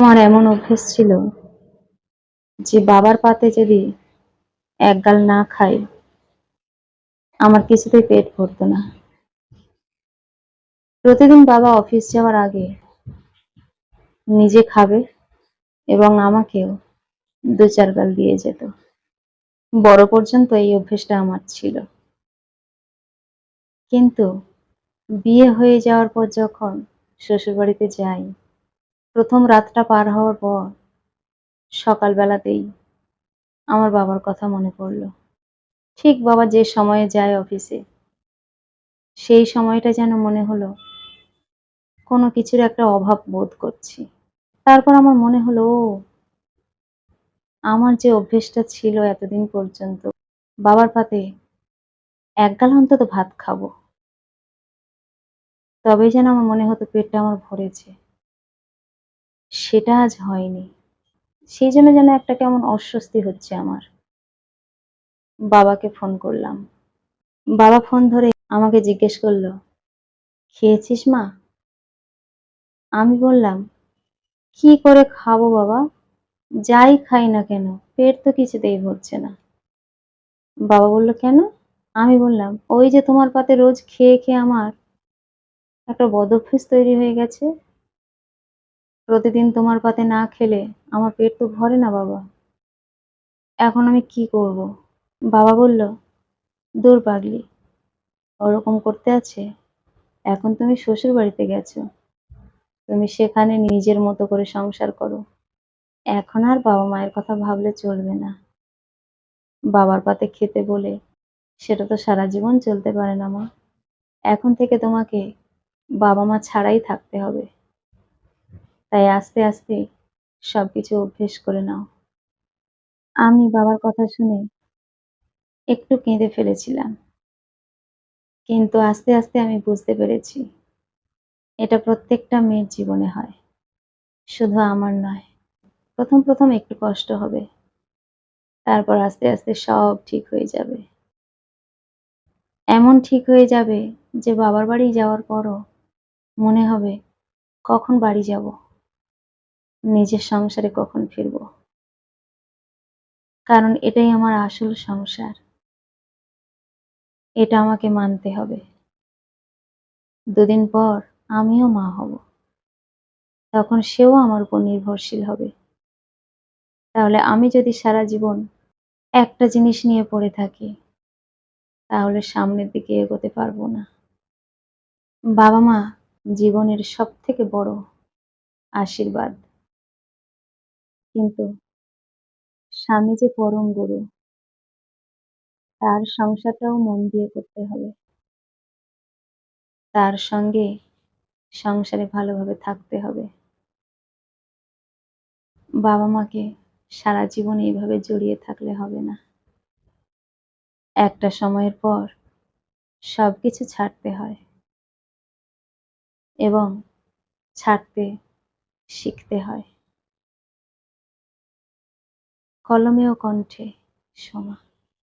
আমার এমন অভ্যেস ছিল যে বাবার পাতে যদি এক গাল না খাই, আমার কিছুতেই পেট ভরতো না। প্রতিদিন বাবা অফিস যাওয়ার আগে নিজে খাবে এবং আমাকেও দু চার গাল দিয়ে যেত। বড় পর্যন্ত এই অভ্যেসটা আমার ছিল। কিন্তু বিয়ে হয়ে যাওয়ার পর যখন শ্বশুরবাড়িতে যাই প্রথম রাতটা পার হওয়ার পর সকালবেলাতেই আমার বাবার কথা মনে পড়ল। ঠিক বাবা যে সময়ে যায় অফিসে, সেই সময়টা যেন মনে হলো কোনো কিছুর একটা অভাব বোধ করছি। তারপর আমার মনে হলো আমার যে অভ্যেসটা ছিল এতদিন পর্যন্ত, বাবার পাতে এক গাল অন্তত ভাত খাব। তবেই যেন আমার মনে হতো পেটটা আমার ভরেছে। সেটা আজ হয়নি। সেই জন্য যেন একটা কেমন অস্বস্তি হচ্ছে আমার। বাবাকে ফোন করলাম। বাবা ফোন ধরে আমাকে জিজ্ঞেস করল, খেয়েছিস মা? আমি বললাম, কি করে খাব বাবা? যাই খাই না কেন, পেট তো কিছুতেই ভরছে না। বাবা বলল, কেন? আমি বললাম, ওই যে তোমার পাতে রোজ খেয়ে খেয়ে আমার একটা বদভ্যাস তৈরি হয়ে গেছে। প্রতিদিন তোমার পাতে না খেলে আমার পেট তো ভরে না, বাবা। এখন আমি কি করব? বাবা বলল, দূর পাগলি, ওরকম করতে আছে? এখন তুমি শ্বশুর বাড়িতে গেছো। তুমি সেখানে নিজের মতো করে সংসার করো। এখন আর বাবা মায়ের কথা ভাবলে চলবে না। বাবার পাতে খেতে বলে সেটা তো সারা জীবন চলতে পারে না মা। এখন থেকে তোমাকে বাবা মা ছাড়াই থাকতে হবে। তাই আস্তে আস্তে সবকিছু অভ্যেস করে নাও। আমি বাবার কথা শুনে একটু কেঁদে ফেলেছিলাম। কিন্তু আস্তে আস্তে আমি বুঝতে পেরেছি, এটা প্রত্যেকটা মেয়ের জীবনে হয়। শুধু আমার নয়, প্রথম প্রথম একটু কষ্ট হবে। তারপর আস্তে আস্তে সব ঠিক হয়ে যাবে। এমন ঠিক হয়ে যাবে যে বাবার বাড়ি যাওয়ার পরও মনে হবে কখন বাড়ি যাব। নিজের সংসারে কখন ফিরব? কারণ এটাই আমার আসল সংসার। এটা আমাকে মানতে হবে। দুদিন পর আমিও মা হব। তখন সেও আমার উপর নির্ভরশীল হবে। তাহলে আমি যদি সারা জীবন একটা জিনিস নিয়ে পড়ে থাকি, তাহলে সামনের দিকে এগোতে পারব না। বাবা মা জীবনের সব থেকে বড় আশীর্বাদ। কিন্তু স্বামী যে পরম গুরু, তার সংসারটাও মন দিয়ে করতে হবে। তার সঙ্গে সংসারে ভালোভাবে থাকতে হবে। বাবা মাকে সারা জীবন এইভাবে জড়িয়ে থাকলে হবে না। একটা সময়ের পর সব কিছু ছাড়তে হয় এবং ছাড়তে শিখতে হয়। কলমে ও কণ্ঠে সোমা।